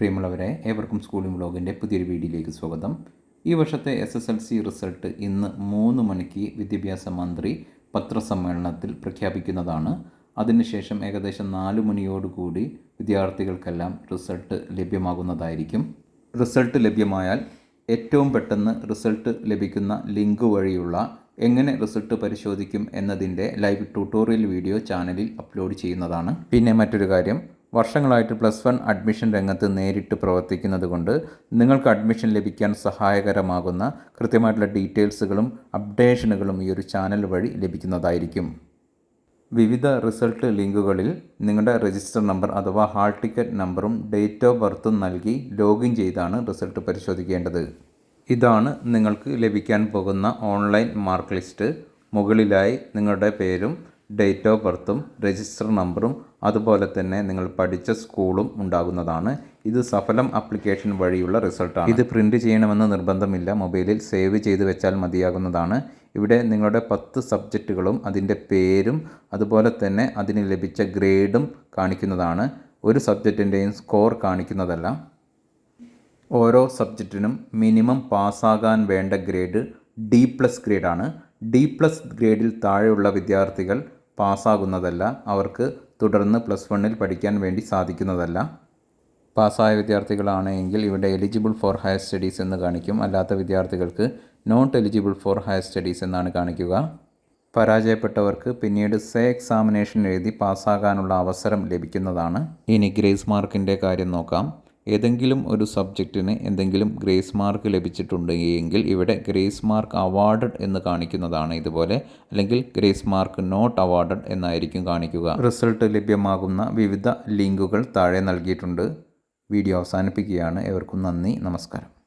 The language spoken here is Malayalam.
പ്രിയമുള്ളവരെ ഏവർക്കും സ്കൂളിംഗ് വ്ലോഗിന്റെ പുതിയൊരു വീഡിയോയിലേക്ക് സ്വാഗതം. ഈ വർഷത്തെ S S L C result ഇന്ന് മൂന്ന് മണിക്ക് വിദ്യാഭ്യാസ മന്ത്രി പത്രസമ്മേളനത്തിൽ പ്രഖ്യാപിക്കുന്നതാണ്. അതിനുശേഷം ഏകദേശം നാല് മണിയോടുകൂടി വിദ്യാർത്ഥികൾക്കെല്ലാം റിസൾട്ട് ലഭ്യമാകുന്നതായിരിക്കും. റിസൾട്ട് ലഭ്യമായാൽ ഏറ്റവും പെട്ടെന്ന് റിസൾട്ട് ലഭിക്കുന്ന ലിങ്ക് വഴിയുള്ള എങ്ങനെ റിസൾട്ട് പരിശോധിക്കും എന്നതിന്റെ ലൈവ് ട്യൂട്ടോറിയൽ വീഡിയോ ചാനലിൽ അപ്ലോഡ് ചെയ്യുന്നതാണ്. പിന്നെ മറ്റൊരു കാര്യം വർഷങ്ങളായിട്ട് പ്ലസ് വൺ അഡ്മിഷൻ രംഗത്ത് നേരിട്ട് പ്രവർത്തിക്കുന്നത് കൊണ്ട് നിങ്ങൾക്ക് അഡ്മിഷൻ ലഭിക്കാൻ സഹായകരമാകുന്ന കൃത്യമായിട്ടുള്ള ഡീറ്റെയിൽസുകളും അപ്ഡേഷനുകളും ഈ ഒരു ചാനൽ വഴി ലഭിക്കുന്നതായിരിക്കും. വിവിധ റിസൾട്ട് ലിങ്കുകളിൽ നിങ്ങളുടെ രജിസ്റ്റർ നമ്പർ അഥവാ ഹാൾ ടിക്കറ്റ് നമ്പറും ഡേറ്റ് ഓഫ് ബർത്തും നൽകി ലോഗിൻ ചെയ്താണ് റിസൾട്ട് പരിശോധിക്കേണ്ടത്. ഇതാണ് നിങ്ങൾക്ക് ലഭിക്കാൻ പോകുന്ന ഓൺലൈൻ മാർക്ക് ലിസ്റ്റ്. മുകളിലായി നിങ്ങളുടെ പേരും ഡേറ്റ് ഓഫ് ബർത്തും രജിസ്റ്റർ നമ്പറും അതുപോലെ തന്നെ നിങ്ങൾ പഠിച്ച സ്കൂളും ഉണ്ടാകുന്നതാണ്. ഇത് സഫലം ആപ്ലിക്കേഷൻ വഴിയുള്ള റിസൾട്ടാണ്. ഇത് പ്രിന്റ് ചെയ്യണമെന്ന് നിർബന്ധമില്ല. മൊബൈലിൽ സേവ് ചെയ്ത് വെച്ചാൽ മതിയാകുന്നതാണ്. ഇവിടെ നിങ്ങളുടെ പത്ത് സബ്ജക്റ്റുകളും അതിന്റെ പേരും അതുപോലെ തന്നെ അതിന് ലഭിച്ച ഗ്രേഡും കാണിക്കുന്നതാണ്. ഒരു സബ്ജക്റ്റിന്റെയും സ്കോർ കാണിക്കുന്നതല്ല. ഓരോ സബ്ജക്റ്റിനും മിനിമം പാസ്സാകാൻ വേണ്ട ഗ്രേഡ് ഡി പ്ലസ് ഗ്രേഡാണ്. ഡി പ്ലസ് ഗ്രേഡിൽ താഴെയുള്ള വിദ്യാർത്ഥികൾ പാസ്സാകുന്നതല്ല അവർക്ക് തുടർന്ന് പ്ലസ് വണ്ണിൽ പഠിക്കാൻ വേണ്ടി സാധിക്കുന്നതല്ല. പാസ്സായ വിദ്യാർത്ഥികളാണെങ്കിൽ ഇവിടെ എലിജിബിൾ ഫോർ ഹയർ സ്റ്റഡീസ് എന്ന് കാണിക്കും. അല്ലാത്ത വിദ്യാർത്ഥികൾക്ക് not eligible for higher studies എന്നാണ് കാണിക്കുക. പരാജയപ്പെട്ടവർക്ക് പിന്നീട് സേ എക്സാമിനേഷൻ എഴുതി പാസ്സാകാനുള്ള അവസരം ലഭിക്കുന്നതാണ്. ഇനി ഗ്രേസ് മാർക്കിന്റെ കാര്യം നോക്കാം. ഏതെങ്കിലും ഒരു സബ്ജക്റ്റിന് എന്തെങ്കിലും ഗ്രേസ് മാർക്ക് ലഭിച്ചിട്ടുണ്ടെങ്കിൽ ഇവിടെ ഗ്രേസ് മാർക്ക് അവാർഡഡ് എന്ന് കാണിക്കുന്നതാണ് ഇതുപോലെ അല്ലെങ്കിൽ ഗ്രേസ് മാർക്ക് നോട്ട് അവാർഡഡ് എന്നായിരിക്കും കാണിക്കുക. റിസൾട്ട് ലഭ്യമാകുന്ന വിവിധ ലിങ്കുകൾ താഴെ നൽകിയിട്ടുണ്ട്. വീഡിയോ അവസാനിപ്പിക്കുകയാണ്. എവർക്കും നന്ദി. നമസ്കാരം.